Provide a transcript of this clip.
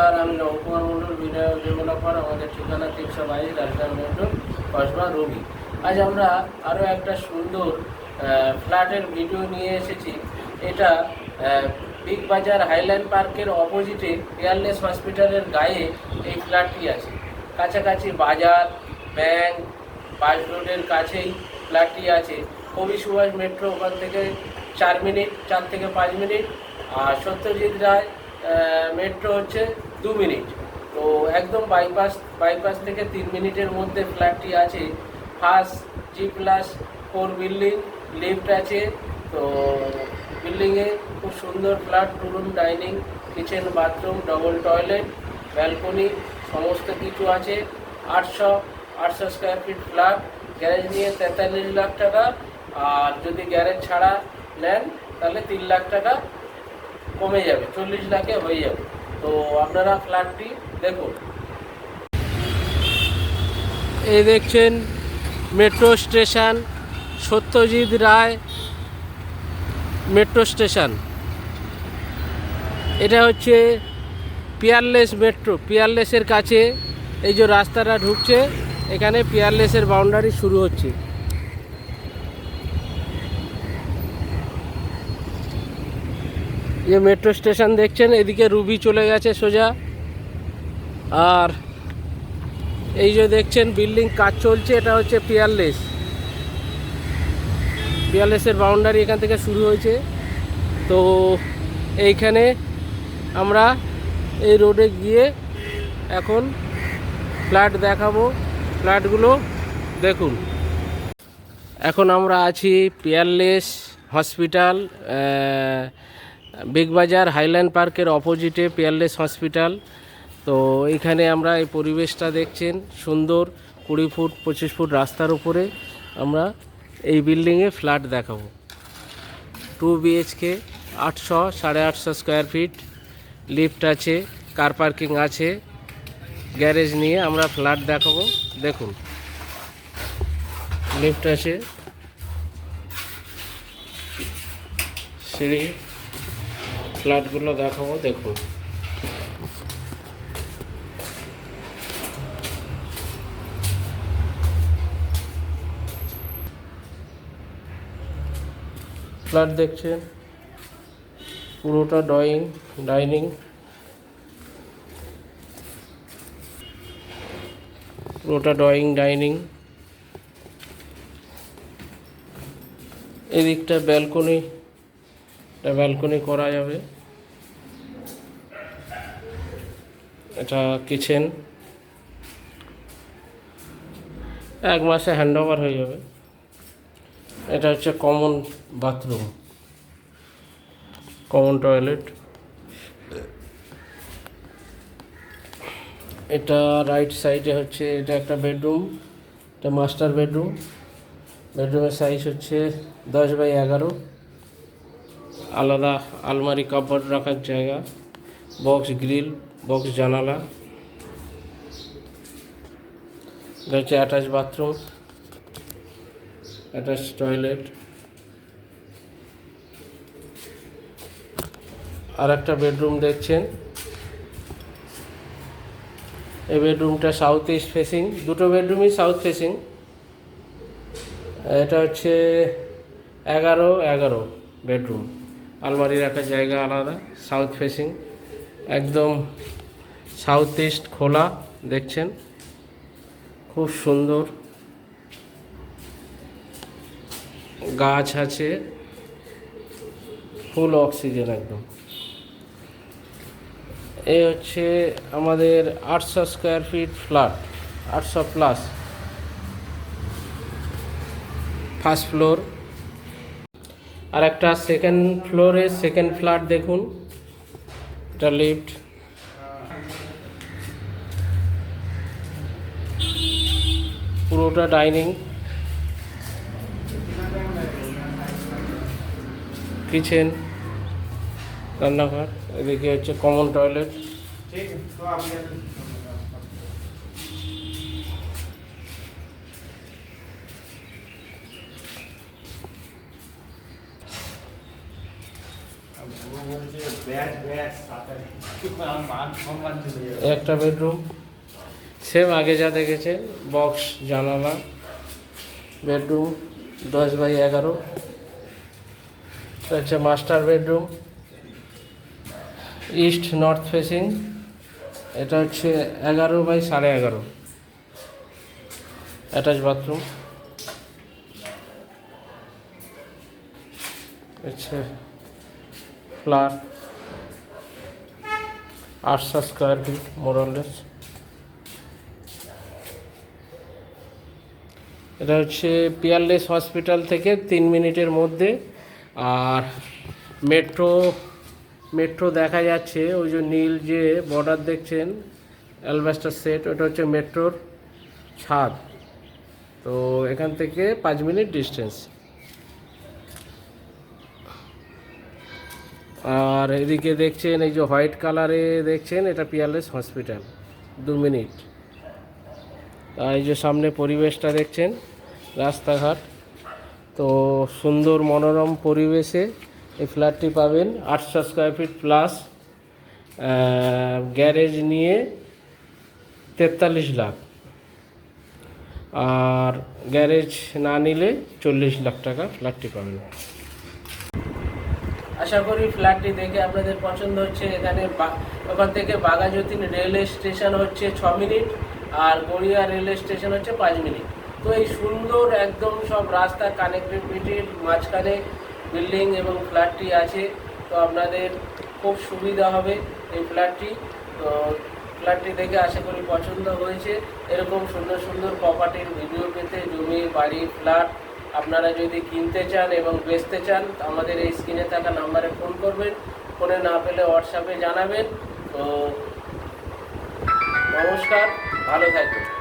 নমস্কার, আমি নবকুমার মণ্ডল বিনয় ডেভেলপার আমাদের ঠিকানা তিনশো বাইশ, রাজধানী মন্ডল কসবা রবি আজ আমরা আরও একটা সুন্দর ফ্ল্যাটের ভিডিও নিয়ে এসেছি। এটা বিগ বাজার হাইল্যান্ড পার্কের অপোজিটে এয়ারলেস হসপিটালের গায়ে এই ফ্ল্যাটটি আছে। কাছাকাছি বাজার, ব্যাংক, বাস রোডের কাছেই ফ্ল্যাটটি আছে। কবি সুভাষ মেট্রো ওখান থেকে চার মিনিট, চার থেকে পাঁচ মিনিট। আর সত্যজিৎ রায় মেট্রো হচ্ছে দু মিনিট। তো একদম বাইপাস বাইপাস থেকে তিন মিনিটের মধ্যে ফ্ল্যাটটি আছে। First G plus four building lift আছে। তো বিল্ডিংয়ে খুব সুন্দর flat two room dining kitchen bathroom double toilet balcony সমস্ত কিছু আছে। আটশো আটশো স্কোয়ার ফিট ফ্ল্যাট গ্যারেজ নিয়ে তেতাল্লিশ লাখ টাকা। আর যদি গ্যারেজ ছাড়া নেন, তাহলে তিন লাখ টাকা কমে যাবে, চল্লিশ লাখে হয়ে যাবে। তো আপনারা ফ্ল্যাটটি দেখুন। এই দেখছেন metro station Satyajit Ray metro station এটা হচ্ছে পিয়ারলেস মেট্রো পিয়ারলেসের কাছে এই যে রাস্তাটা ঢুকছে, এখানে পিয়ারলেসের বাউন্ডারি শুরু হচ্ছে। যে মেট্রো স্টেশন দেখছেন, এদিকে রুবি চলে গেছে সোজা। আর এই যে দেখছেন, বিল্ডিং কাজ চলছে, এটা হচ্ছে পিয়ারলেস পিয়ারলেসের বাউন্ডারি এখান থেকে শুরু হয়েছে। তো এইখানে আমরা এই রোডে গিয়ে এখন ফ্ল্যাট দেখাবো। ফ্ল্যাটগুলো দেখুন। এখন আমরা আছি Peerless hospital Big Bazaar Highland পার্কের অপোজিটে পিয়ারলেস হসপিটাল। তো এখানে আমরা এই পরিবেশটা দেখছেন, সুন্দর, কুড়ি ফুট, পঁচিশ ফুট রাস্তার উপরে আমরা এই বিল্ডিংয়ে ফ্ল্যাট দেখাবো। টু বিএইচকে আটশো সাড়ে আটশো স্কোয়ার ফিট, লিফট আছে, কার পার্কিং আছে, গ্যারেজ নিয়ে আমরা ফ্ল্যাট দেখাবো। দেখুন, লিফট আছে, সিঁড়ি। ফ্ল্যাটগুলো দেখাবো দেখুন। ফ্ল্যাট দেখছেন? পুরোটা ড্রয়িং ডাইনিং। পুরোটা ড্রয়িং ডাইনিং। এদিকটা ব্যালকনি। এটা ব্যালকনি করা যাবে। এটা কিচেন এক মাসে হ্যান্ড ওভার হয়ে যাবে। এটা হচ্ছে কমন বাথরুম কমন টয়লেট এটা রাইট সাইডে হচ্ছে, এটা একটা বেডরুম এটা মাস্টার বেডরুম বেডরুমের সাইজ হচ্ছে দশ বাই এগারো। আলাদা আলমারি কাপড় রাখার জায়গা, বক্স গ্রিল, বক্স জানালা হচ্ছে অ্যাটাচ বাথরুম, অ্যাটাচ টয়লেট আর একটা বেডরুম দেখছেন। এই বেডরুমটা সাউথ ইস্ট ফেসিং দুটো বেডরুমই সাউথ ফেসিং এটা হচ্ছে এগারো এগারো বেডরুম। আলমারি রাখার জায়গা আলাদা সাউথ ফেসিং একদম সাউথ ইস্ট খোলা, দেখছেন? খুব সুন্দর। গাছ আছে ফুল অক্সিজেন একদম। এ হচ্ছে আমাদের আটশো স্কোয়ার ফিট ফ্ল্যাট আটশো প্লাস ফার্স্ট ফ্লোর আর একটা সেকেন্ড ফ্লোরে সেকেন্ড ফ্ল্যাট দেখুন। এটা লিফট পুরোটা ডাইনিং কিচেন রান্নাঘর। এদিকে হচ্ছে কমন টয়লেট একটা বেডরুম সেম আগে যা দেখেছে বক্স জানালা বেডরুম দশ বাই এগারো। হচ্ছে master bedroom east north facing এটা হচ্ছে এগারো বাই সাড়ে এগারো। অ্যাটাচ বাথরুম হচ্ছে ফ্ল্যাট আটশো স্কোয়ার ফিট মোরলেস এটা হচ্ছে পিয়ারলেস হসপিটাল থেকে তিন মিনিটের মধ্যে। আর মেট্রো মেট্রো দেখা যাচ্ছে, ওই যে নীল যে বর্ডার দেখছেন অ্যালবাস্টার সেট ওটা হচ্ছে মেট্রোর ছাদ। তো এখান থেকে পাঁচ মিনিট ডিস্টেন্স আর এদিকে দেখছেন এই যে হোয়াইট কালারে দেখছেন, এটা পিয়ারলেস হসপিটাল, দু মিনিট। আর এই যে সামনে পরিবেশটা দেখছেন, রাস্তাঘাট। তো সুন্দর মনোরম পরিবেশে এই ফ্ল্যাটটি পাবেন, আটশো স্কোয়ার ফিট প্লাস গ্যারেজ নিয়ে তেতাল্লিশ লাখ। আর গ্যারেজ না নিলে চল্লিশ লাখ টাকা ফ্ল্যাটটি পাবেন। আশা করি ফ্ল্যাটটি দেখে আপনাদের পছন্দ হচ্ছে। এখানে ওখান থেকে বাঘাযতীন রেলওয়ে স্টেশন হচ্ছে ছ মিনিট আর গড়িয়া রেলওয়ে স্টেশন হচ্ছে পাঁচ মিনিট। তো এই সুন্দর একদম সব রাস্তা কানেক্টিভিটির মাঝখানে বিল্ডিং এবং ফ্ল্যাটটি আছে। তো আপনাদের খুব সুবিধা হবে এই ফ্ল্যাটটি তো ফ্ল্যাটটি দেখে আশা করি পছন্দ হয়েছে। এরকম সুন্দর সুন্দর প্রপার্টির ভিডিও পেতে জমি, বাড়ি ফ্ল্যাট আপনারা যদি কিনতে চান এবং বেচতে চান আমাদের এই স্ক্রিনে থাকা নাম্বারে ফোন করবেন। ফোনে না পেলে হোয়াটসঅ্যাপে জানাবেন। তো নমস্কার, ভালো থাকবেন।